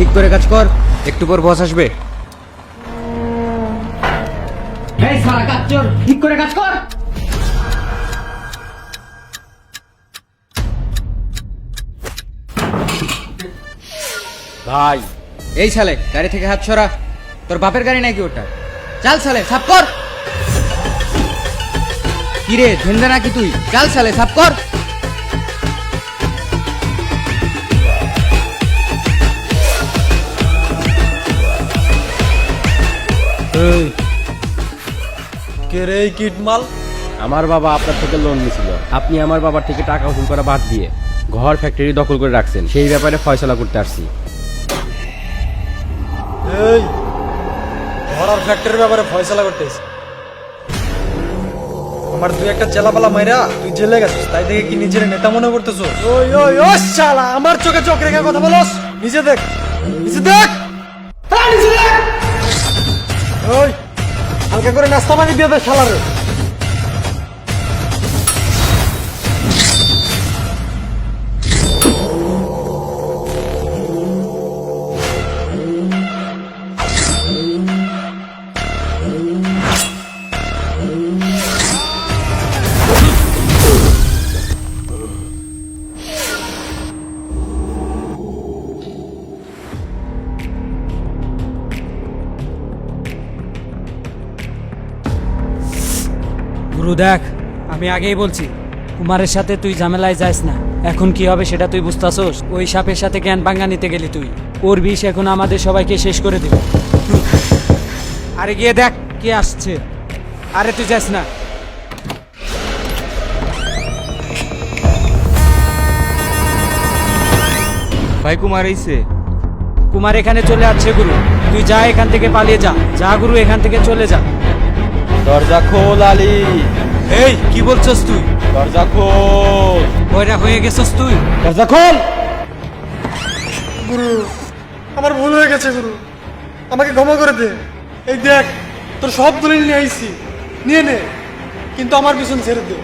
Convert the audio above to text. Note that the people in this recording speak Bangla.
ঠিক করে কাজ কর একটু পর বস আসবে। এই সারা কাজ চোর ঠিক করে কাজ কর। ভাই। এই সালে গাড়ি থেকে হাত ছড়া তোর বাপের গাড়ি নাকি ওটা? চাল সালে সাপ কর। কিরে ধেন্দা নাকি তুই? চাল সালে সাপ কর। কে রে এই কিট মাল? আমার বাবা আপনার থেকে লোন নিয়েছিল আপনি আমার বাবার থেকে টাকা উসুল করা বাদ দিয়ে ঘর ফ্যাক্টরি দখল করে রাখছেন। সেই ব্যাপারে ফয়সলা করতে আসছি। এই ফ্যাক্টরির ব্যাপারে ফয়সালা করতেছি আমার তুই একটা চেলাপালা মাইরা তুই জেলে গেছিস তাই দেখে কি নিজের নেতা মনে করতেছো? ওই ওই ও শালা আমার চোখে চোখ রেখে কথা বলস। নিজে দেখ নিজে দেখ। হালকা করে নাস্তা পানি দিয়ে দে শালারে। গুরু দেখ আমি আগেই বলছি কুমারের সাথে তুই ঝামেলায় যাস না। এখন কি হবে সেটা তুই বুঝতাছোস? ওই সাপের সাথে জ্ঞান ভাঙ্গা নিতে গেলি তুই। ওর বিষ এখন আমাদের সবাইকে শেষ করে দিবে। আরে গিয়ে দেখ কে আসছে। আরে তুই যাস না। ভাই কুমার এইছে কুমার এখানে চলে আসছে গুরু। তুই যা এখান থেকে পালিয়ে যা। যা গুরু এখান থেকে চলে যা। দরজা খোল আলি। এই কি বলছস তুই? দরজা খোল। কয়টা হয়ে গেছস তুই? দরজা খোল। গুরু আমার ভুল হয়ে গেছে গুরু। আমাকে ক্ষমা করে দে। এই দেখ তোর সব দলিল নিয়ে আইছি। নিয়ে নে কিন্তু আমার পিছন ছেড়ে দে।